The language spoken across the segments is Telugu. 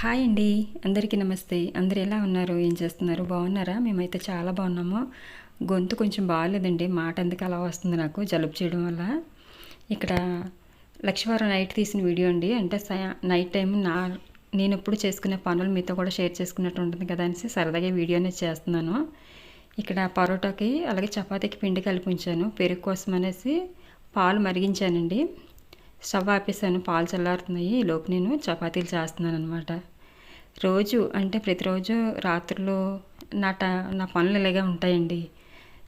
హాయ్ అండి. అందరికీ నమస్తే. అందరు ఎలా ఉన్నారు? ఏం చేస్తున్నారు? బాగున్నారా? మేమైతే చాలా బాగున్నాము. గొంతు కొంచెం బాగాలేదండి. మాట ఎందుకు అలా వస్తుంది నాకు జలుబు చేయడం వల్ల. ఇక్కడ లక్షవారం నైట్ తీసిన వీడియో అండి. అంటే నైట్ టైం నా నేను ఎప్పుడు చేసుకునే పనులు మీతో కూడా షేర్ చేసుకున్నట్టు ఉంటుంది కదా అనేసి సరదాగా వీడియోనే చేస్తున్నాను. ఇక్కడ పరోటాకి అలాగే చపాతీకి పిండి కలిపి ఉంచాను. పెరుగు కోసం అనేసి పాలు మరిగించానండి. స్టవ్ ఆపేసాను పాలు చల్లారుతున్నాయి. ఈ లోపు నేను చపాతీలు చేస్తున్నాను అనమాట రోజు అంటే ప్రతిరోజు రాత్రులు నా ట నా పనులు ఇలాగే ఉంటాయండి.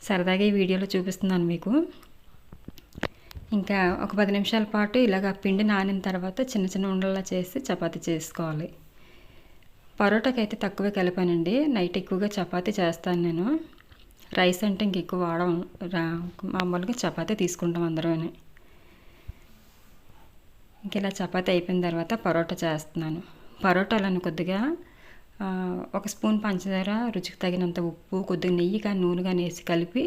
సరదాగా ఈ వీడియోలో చూపిస్తున్నాను మీకు. ఇంకా ఒక పది నిమిషాల పాటు ఇలాగ పిండి నానిన తర్వాత చిన్న చిన్న ఉండల్లా చేసి చపాతీ చేసుకోవాలి. పరోటాకి అయితే తక్కువే కలిపానండి. నైట్ ఎక్కువగా చపాతీ చేస్తాను నేను. రైస్ అంటే ఇంక ఎక్కువ వాడడం మామూలుగా చపాతీ తీసుకుంటాం అందరం ఇంక ఇలా చపాతీ అయిపోయిన తర్వాత పరోటా చేస్తున్నాను. పరోటాలను కొద్దిగా ఒక స్పూన్ పంచదార రుచికి తగినంత ఉప్పు కొద్దిగా నెయ్యి కానీ నూనె కానీ వేసి కలిపి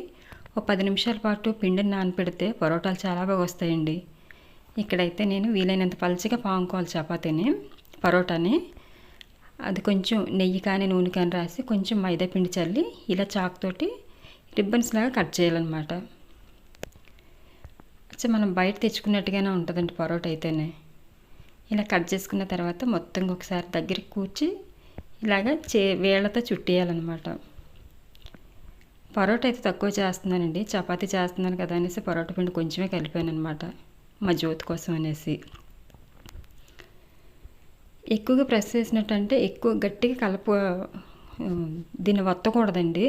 ఒక పది నిమిషాల పాటు పిండిని నానపెడితే పరోటాలు చాలా బాగా వస్తాయండి. ఇక్కడైతే నేను వీలైనంత పలుచగా పాముకోవాలి చపాతీని పరోటాని. అది కొంచెం నెయ్యి కానీ నూనె కానీ రాసి కొంచెం మైదా పిండి చల్లి ఇలా చాకుతోటి రిబ్బన్స్ లాగా కట్ చేయాలన్నమాట. జస్ట్ మనం బయట తెచ్చుకున్నట్టుగానే ఉంటుందండి పరోటా అయితేనే. ఇలా కట్ చేసుకున్న తర్వాత మొత్తం ఒకసారి దగ్గరికి కూర్చి ఇలాగ చే వేళ్ళతో చుట్టేయాలన్నమాట. పరోటా అయితే తక్కువ చేస్తున్నానండి. చపాతీ చేస్తున్నాను కదా అనేసి పరోటా పిండి కొంచెమే కలిపాను అనమాట మా జ్యోతి కోసం అనేసి. ఎక్కువగా ప్రెస్ చేసినట్టంటే ఎక్కువ గట్టిగా కలప దీన్ని వత్తకూడదండి.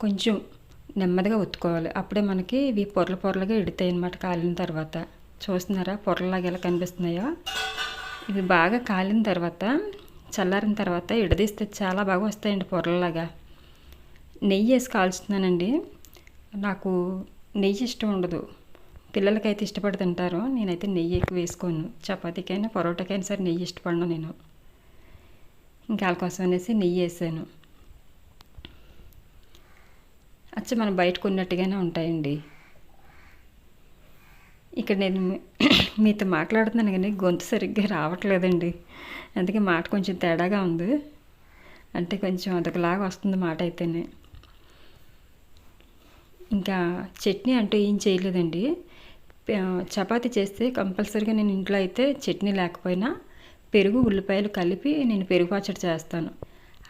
కొంచెం నెమ్మదిగా ఒత్తుకోవాలి అప్పుడే మనకి ఇవి పొరలు పొరలుగా ఎడుతాయి అనమాట కాలిన తర్వాత. చూస్తున్నారా? పొరలాగా ఎలా కనిపిస్తున్నాయో? ఇవి బాగా కాలిన తర్వాత చల్లారిన తర్వాత ఇడదీస్తే చాలా బాగా వస్తాయండి పొరలాగా నెయ్యి వేసి కాల్చుతున్నానండి. నాకు నెయ్యి ఇష్టం ఉండదు. పిల్లలకైతే ఇష్టపడి తింటారు. నేనైతే నెయ్యి ఎక్కువ వేసుకోను. చపాతీకైనా పరోటాకైనా సరే నెయ్యి ఇష్టపడను నేను. ఇంకా వాళ్ళ కోసం అనేసి నెయ్యి వేసాను. అచ్చ మనం బయట కొన్నట్టుగానే ఉంటాయండి. ఇక్కడ నేను మీతో మాట్లాడుతున్నాను కానీ గొంతు సరిగ్గా రావట్లేదండి. అందుకే మాట కొంచెం తేడాగా ఉంది. అంటే కొంచెం అదొకలాగా వస్తుంది మాట అయితేనే. ఇంకా చట్నీ అంటూ ఏం చేయలేదండి. చపాతి చేస్తే కంపల్సరీగా నేను ఇంట్లో అయితే చట్నీ లేకపోయినా పెరుగు ఉల్లిపాయలు కలిపి నేను పెరుగు పచ్చడి చేస్తాను.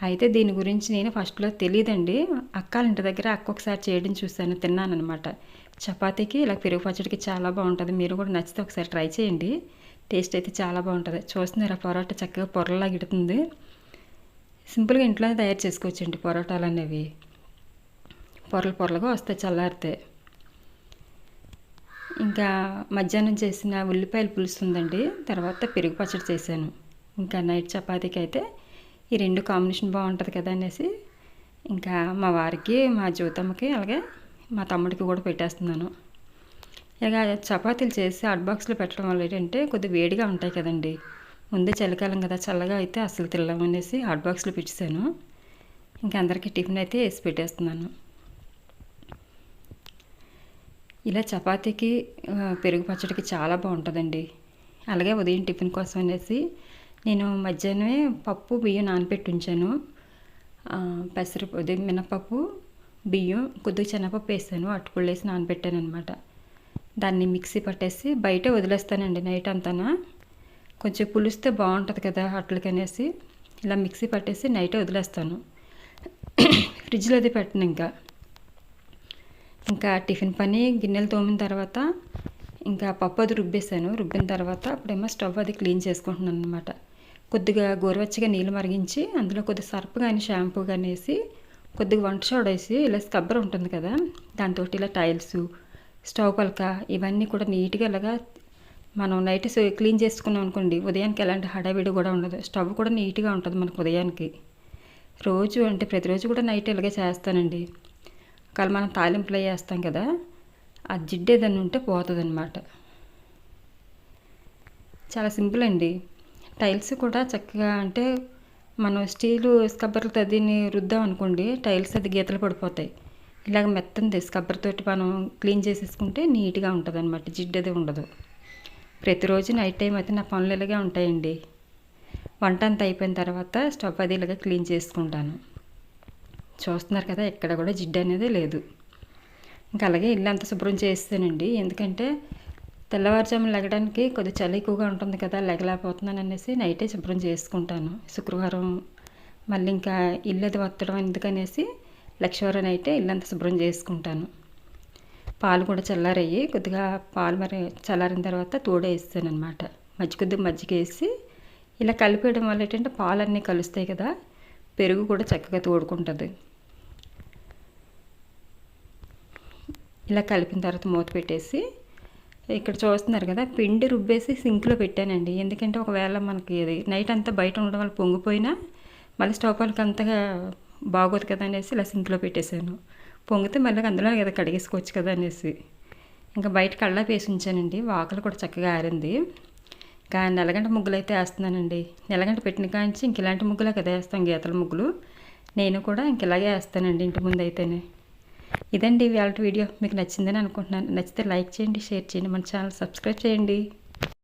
అయితే దీని గురించి నేను ఫస్ట్లో తెలియదండి అక్కాల ఇంటి దగ్గర అక్క ఒకసారి చేయడం చూశాను తిన్నాను అనమాట చపాతీకి ఇలా పెరుగు పచ్చడికి చాలా బాగుంటుంది. మీరు కూడా నచ్చితే ఒకసారి ట్రై చేయండి. టేస్ట్ అయితే చాలా బాగుంటుంది. చూస్తున్నారు ఆ పొరోటా చక్కగా పొరలా గిడుతుంది. సింపుల్గా ఇంట్లో తయారు చేసుకోవచ్చండి పొరోటాలు అనేవి పొరలు పొరలుగా వస్తాయి చల్లారితే. ఇంకా మధ్యాహ్నం చేసిన ఉల్లిపాయల పులుసు ఉందండి. తర్వాత పెరుగు పచ్చడి చేశాను. ఇంకా నైట్ చపాతీకి అయితే ఈ రెండు కాంబినేషన్ బాగుంటుంది కదా అనేసి ఇంకా మా వారికి మా జ్యోతమ్మకి అలాగే మా తమ్ముడికి కూడా పెట్టేస్తున్నాను. ఇక చపాతీలు చేసి అట్ బాక్స్లో పెట్టడం వల్ల ఏంటంటే కొద్దిగా వేడిగా ఉంటాయి కదండి. ముందే చలికాలం కదా చల్లగా అయితే అసలు తినలేమనేసి హాట్ బాక్స్లో పెట్టేశాను. ఇంకా అందరికీ టిఫిన్ అయితే వేసి పెట్టేస్తున్నాను. ఇలా చపాతీకి పెరుగు పచ్చడికి చాలా బాగుంటుందండి. అలాగే ఉదయం టిఫిన్ కోసం అనేసి నేను మధ్యాహ్నమే పప్పు బియ్యం నానబెట్టి ఉంచాను. పెసరపప్పు ఉదయం మినపప్పు బియ్యం కొద్దిగా శనగపప్పు వేసాను. అటుకుళ్ళు వేసి నానబెట్టాను అనమాట దాన్ని మిక్సీ పట్టేసి బయట వదిలేస్తానండి నైట్ అంతా కొంచెం పులిస్తే బాగుంటుంది కదా అట్లకనేసి ఇలా మిక్సీ పట్టేసి నైట్ వదిలేస్తాను. ఫ్రిడ్జ్లో అది పెట్టను ఇంకా. ఇంకా టిఫిన్ పని గిన్నెలు తోమిన తర్వాత ఇంకా పప్పు అది రుబ్బేసాను రుబ్బిన తర్వాత అప్పుడేమో స్టవ్ అది క్లీన్ చేసుకుంటున్నాను అనమాట కొద్దిగా గోరువెచ్చగా నీళ్ళు మరిగించి అందులో కొద్దిగా సర్ఫ్ కానీ షాంపూ కానీ వేసి కొద్దిగా వంట సోడా వేసి ఇలా స్కబ్బర్ ఉంటుంది కదా దాంతో ఇలా టైల్స్ స్టవ్ పలక ఇవన్నీ కూడా నీట్గా ఇలాగా మనం నైట్ క్లీన్ చేసుకున్నాం అనుకోండి ఉదయానికి ఎలాంటి హడావిడి కూడా ఉండదు. స్టవ్ కూడా నీట్గా ఉంటుంది మనకు ఉదయానికి. రోజు అంటే ప్రతిరోజు కూడా నైట్ ఇలాగే చేస్తానండి. ఒకవేళ మనం తాలింపులో వేస్తాం కదా ఆ జిడ్డు ఏదైనా ఉంటే పోతుంది చాలా సింపుల్ అండి. టైల్స్ కూడా చక్కగా అంటే మనం స్టీలు స్కబ్బర్లతో అదిని రుద్దాం అనుకోండి టైల్స్ అది గీతలు పడిపోతాయి. ఇలాగ మెత్తంది స్కబ్బర్ తోటి మనం క్లీన్ చేసేసుకుంటే నీట్గా ఉంటుంది అనమాట జిడ్డది అది ఉండదు. ప్రతిరోజు నైట్ టైం అయితే నా పనులు ఇలాగే ఉంటాయండి. వంట అంతా అయిపోయిన తర్వాత స్టవ్ అది ఇలాగ క్లీన్ చేసుకుంటాను. చూస్తున్నారు కదా ఎక్కడ కూడా జిడ్డు అనేది లేదు. ఇంకా అలాగే ఇల్లు అంతా శుభ్రం చేస్తానండి. ఎందుకంటే తెల్లవారుజామున లెగడానికి కొద్దిగా చలి ఎక్కువగా ఉంటుంది కదా లెగలేకపోతున్నాను అనేసి నైటే శుభ్రం చేసుకుంటాను. శుక్రవారం మళ్ళీ ఇంకా ఇల్లు అది వత్తడం ఎందుకనేసి లక్షవారం నైటే ఇల్లంతా శుభ్రం చేసుకుంటాను. పాలు కూడా చల్లారయ్యి కొద్దిగా పాలు మరి చల్లారిన తర్వాత తోడేస్తాను అనమాట మజ్జి కొద్దిగా మజ్జిగ వేసి ఇలా కలిపేయడం వల్ల ఏంటంటే పాలు అన్నీ కలుస్తాయి కదా పెరుగు కూడా చక్కగా తోడుకుంటుంది. ఇలా కలిపిన తర్వాత మూత పెట్టేసి ఇక్కడ చూస్తున్నారు కదా పిండి రుబ్బేసి సింక్లో పెట్టానండి. ఎందుకంటే ఒకవేళ మనకి అది నైట్ అంతా బయట ఉండడం వల్ల పొంగిపోయినా మళ్ళీ స్టవ్ పాలకి అంతగా బాగోదు కదా అనేసి ఇలా సింక్లో పెట్టేశాను. పొంగితే మళ్ళీ అందులో కదా కడిగేసుకోవచ్చు కదా అనేసి. ఇంకా బయట కళ్ళ వేసి ఉంచానండి. వాకలు కూడా చక్కగా ఆరింది. ఇంకా నెలగంట ముగ్గులు అయితే వేస్తున్నానండి. నెలగంట పెట్టిన కాంచి ఇంక ఇలాంటి ముగ్గులే కదా వేస్తాం గీతల ముగ్గులు. నేను కూడా ఇంక ఇలాగే వేస్తానండి ఇంటి ముందు అయితేనే ఇదండి వాళ్ళ వీడియో. మీకు నచ్చిందని అనుకుంటున్నాను. నచ్చితే లైక్ చేయండి షేర్ చేయండి మన ఛానల్ సబ్స్క్రైబ్ చేయండి.